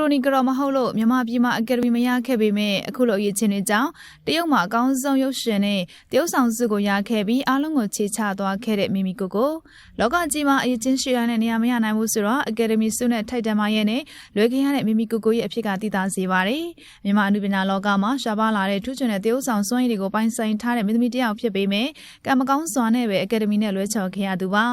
ရိုနီကတော့မဟုတ်လို့မြန်မာပြည်မှာအကယ်ဒမီမရခဲ့ပေမဲ့အခုလိုအရေးချင်းတွေကြောင့်တရုတ်မှာအကောင်းဆုံးရုပ်ရှင်နဲ့တရုတ်ဆောင်စုကိုရခဲ့ပြီးအားလုံးကိုခြေချသွားခဲ့တဲ့မိမိကိုကိုလောကကြီးမှာအရေးချင်းရှိရတဲ့နေရာမရနိုင်ဘူးဆိုတော့အကယ်ဒမီစုနဲ့ထိုက်တန်မရဲ့နဲ့လွယ်ခင်းရတဲ့မိမိကိုကိုရဲ့အဖြစ်ကတည်တာစေပါတယ်မြန်မာအနုပညာလောကမှာရှားပါလာတဲ့ထူးချွန်တဲ့တရုတ်ဆောင်စွမ်းရည်တွေကိုပိုင်ဆိုင်ထားတဲ့မိသမီတယောက်ဖြစ်ပေမဲ့ကံမကောင်းစွာနဲ့ပဲအကယ်ဒမီနဲ့လွဲချော်ခဲ့ရသူပါ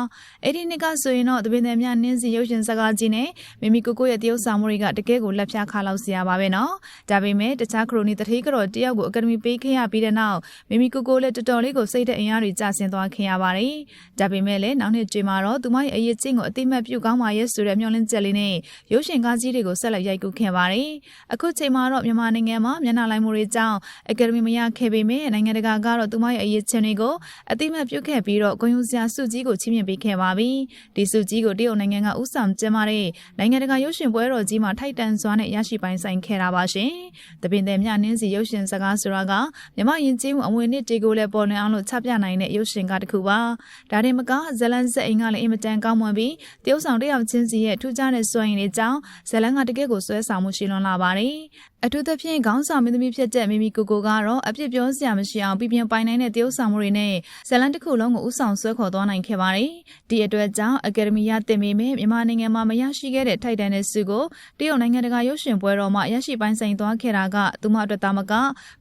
အဲ့ဒီနှစ်ကဆိုရင်တော့တပင်တယ်မြနင်းစီရုပ်ရှင်စကားကြီးနဲ့မိမိကိုကိုရဲ့တရုတ်ဆောင်မှုတွေကတကယ်ကိုလက်ဖြားခါလောက်စရာပါပဲနော်ဒါပေမဲ့တခြားခရိုနီတထေးကတော့တယောက်ကိုအကယ်ဒမီပေးခဲ့ရပြီးတဲ့နောက်မိမိကိုကိုလည်းတော်တော်လေးကိုစိတ်တဲ့အင်အားတွေကျဆင်းသွားခဲ့ရပါတယ်ဒါပေမဲ့လည်းနောက်နှစ်ကျွေးမှာတော့သူမရဲ့အရေးချင်းကိုအတိမတ်ပြုတ်ကောင်းပါရဲ့ဆိုတဲ့မျှော်လင့်ချက်လေးနဲ့ရုပ်ရှင်ကားကြီးတွေကိုဆက်လက်ရိုက်ကူးခဲ့ပါတယ်အခုချိန်မှာတော့မြန်မာနိုင်ငံမှာမျက်နှာလိုက်မှုတွေကြောင့်အကယ်ဒမီမရခဲ့ပေမဲ့နိုင်ငံတကာကတော့သူမရဲ့အရေးချင်းတွေကိုအတိမတ်ပြုတ်ခဲ့ပြီးတော့ဂုဏ်ယူစရာစုကြီးကိုချီးမြှင့်ပေးခဲ့ပါပြီဒီစုကြီးကိုတရုတ်နိုင်ငံကဥဆောင်ကျင်းပတဲ့နိုင်ငံတကာရုပ်ရှင်ပွဲတော်ကြီးမှာထိုက်တန်စွာနဲ့ရရှိပိုင်ဆိုင်ခဲ့တာပါရှင်။တပင်တဲ့မြနင်းစီရုပ်ရှင်စကားဆိုတာကမြမရင်ကျေးမှုအမွေနှစ်တေကိုလည်းပေါ်လွင်အောင်လို့ချပြနိုင်တဲ့ရုပ်ရှင်ကားတစ်ခုပါ။ဒါတင်မကဇလန်စက်အိမ်ကလည်းအင်မတန်ကောင်းမွန်ပြီးတရုတ်ဆောင်တယောက်ချင်းစီရဲ့ထူးခြားတဲ့စွမ်းရည်တွေကြောင့်ဇလန်ကတကယ့်ကိုဆွဲဆောင်မှုရှိလွန်လာပါတယ်။ အထူးသဖြင့်ခေါင်းဆောင်မင်းသမီးဖြစ်တဲ့မိမိကိုကိုကတော့အပြစ်ပြောစရာမရှိအောင်ပြပြပိုင်နိုင်တဲ့တရုတ်ဆောင်မှုတွေနဲ့ဇလန်တစ်ခုလုံးကိုဥဆောင်ဆွဲခေါ်သွားနိုင်ခဲ့ပါတယ်။ဒီအတွက်ကြောင့်အကယ်ဒမီရတင်ပေမဲ့မြန်မာနိုင်ငံမှာမရရှိခဲ့တဲ့ထိုက်တန်တဲ့ဆုကိုတရုတ်နိုင်ငံတကာရုပ်ရှင်ပွဲတော်မှာရရှိပိုင်ဆိုင်သွားခဲ့တာကသူမအတွက်တာမက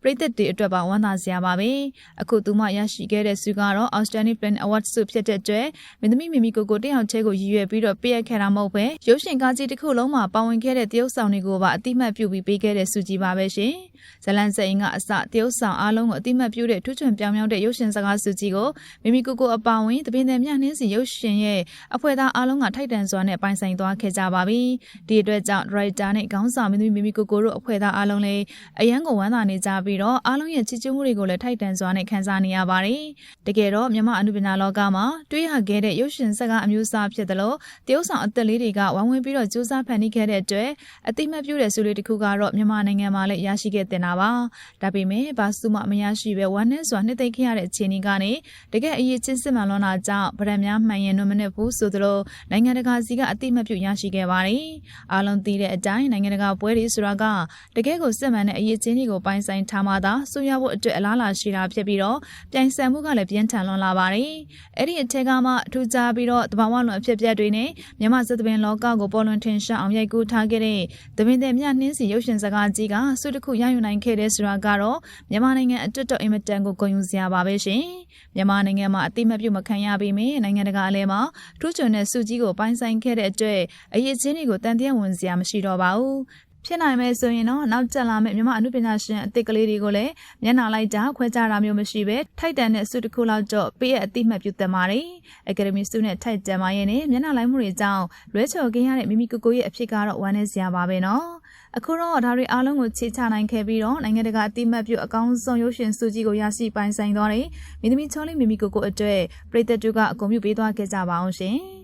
ပြည်သက်တွေအတွက်ပါဝမ်းသာစရာပါပဲအခုသူမရရှိခဲ့တဲ့ဆုကတော့ Outstanding Film Award ဆုဖြစ်တဲ့အတွက်မင်းသမီးမီမီကိုကိုတယောက်ချဲကိုရည်ရွယ်ပြီးတော့ပေးအပ်ခဲ့တာမဟုတ်ပဲရုပ်ရှင်ကားကြီးတစ်ခုလုံးမှာပါဝင်ခဲ့တဲ့တရုတ်ဆောင်တွေကိုပါအတိမတ်ပြုပြီးပေးခဲ့တဲ့ဆုကြီးပါပဲရှင် ဇလန်စိန်ကအစတရုတ်ဆောင်အားလုံးကိုအတိမတ်ပြုတဲ့ထူးချွန်ပြောင်ပြောင်တဲ့ရုပ်ရှင်စကားဆုကြီးကိုမီမီကိုကိုအပါဝင်တပင်းတဲ့မြနှင်းစီရုပ်ရှင်ရဲ့အဖွဲ့သားအားလုံးကထိုက်တန်စွာနဲ့ပိုင်ဆိုင်သွားခဲ့ကြပါပြီဒီအတွက်ကြောင့်ဒရိုက်တာနဲ့ခေါင်းဆောင်မင်းသမီးမီမီကိုကိုတို့အဖွဲ့သားအားလုံးလည်းအရန်ကိုဝမ်းသာနေကြပြီးတော့အားလုံးရဲ့ချစ်ချစ်မှုတွေကိုလည်းထိုက်တန်စွာနဲ့ခံစားနေရပါတယ်တကယ်တော့မြန်မာအနုပညာလောကမှာတွေ့ရခဲ့တဲ့ရုပ်ရှင်စကားအမျိုးအစားဖြစ်တယ်လို့တရုတ်ဆောင်အသက်လေးတွေကဝိုင်းဝန်းပြီးတော့စူးစမ်းဖန်တီးခဲ့တဲ့အတွက်အတိမတ်ပြုတဲ့ဆုလေးတစ်ခုကတော့မြန်မာနိုင်ငံမှာလည်းရရှိခဲ့တင်တာပါဒါပေမဲ့ဘာစုမှမရရှိပဲဝမ်းနဲ့စွာနှစ်သိမ့်ခဲ့ရတဲ့အခြေအနေကနေတကယ်အရေးချင်းစစ်မှန်လွန်တာကြောင့်ဗရန်များမှန်ရင်နမနစ်ဘူးဆိုသလိုနိုင်ငံတကာစီကအတိမတ်ပြုရရှိခဲ့ပါတယ်အားလုံးသိတဲ့အတိုင်းနိုင်ငံတကာပွဲတွေဆိုတာကတကယ်ကိုစစ်မှန်တဲ့အရေးချင်းတွေကိုပိုင်ဆိုင်ထားမှသာဆူရဖို့အတွက်အလားအလာရှိတာဖြစ်ပြီးတော့ပြိုင်ဆိုင်မှုကလည်းပြင်းထန်လွန်လာပါတယ်အဲ့ဒီအထက်ကမှထူးခြားပြီးတော့တဘာဝလွန်အဖြစ်အပျက်တွေနဲ့မြန်မာစစ်တပင်လောကကိုပေါ်လွင်ထင်ရှားအောင်ရိုက်ကူးထားခဲ့တဲ့တပင်တဲ့မြနှင်းစီရုပ်ရှင်စကားကြီးကဆုတစ်ခုရယူနိုင်ခဲ့တဲ့ဆိုတာကတော့မြန်မာနိုင်ငံအတွက်တော့အင်မတန်ကိုဂုဏ်ယူစရာပါပဲရှင်မြန်မာနိုင်ငံမှာအတိမတ်ပြုမခံရပေမယ့်နိုင်ငံတကာအလဲမှာထူးချွန်တဲ့စုကြီးကိုပိုင်ဆိုင်ခဲ့တဲ့အတွက်အရေးချင်းတွေကိုတန်တရားဝင်စရာမရှိတော့ပါဘူး ဖြစ်နိုင်မယ်ဆိုရင်တော့နောက်ကျလာမယ့်မြမအမှုပညာရှင်အသစ်ကလေးတွေကိုလည်းမျက်နှာလိုက်တာခွဲခြားတာမျိုးမရှိပဲထိုက်တန်တဲ့ဆုတစ်ခုလောက်တော့ပေးရအတိမတ်ပြုသတ်ပါတယ်။အကယ်ဒမီဆုနဲ့ထိုက်တန်ပါရဲ့နဲ့မျက်နှာလိုက်မှုတွေကြောင့်လွဲချော်ခင်းရတဲ့မိမိကိုကိုရဲ့အဖြစ်ကတော့ဝမ်းနေစရာပါပဲနော်။အခုတော့ဒါတွေအားလုံးကိုချေချနိုင်ခဲ့ပြီးတော့နိုင်ငံတကာအတိမတ်ပြုအကောင်းဆုံးရုပ်ရှင်ဆုကြီးကိုရရှိပိုင်ဆိုင်သွားတဲ့မိသမီချောလေးမိမိကိုကိုအတွက်ပြည်သက်တူကအကုန်ပြုပေးသွားခဲ့ကြပါအောင်ရှင်။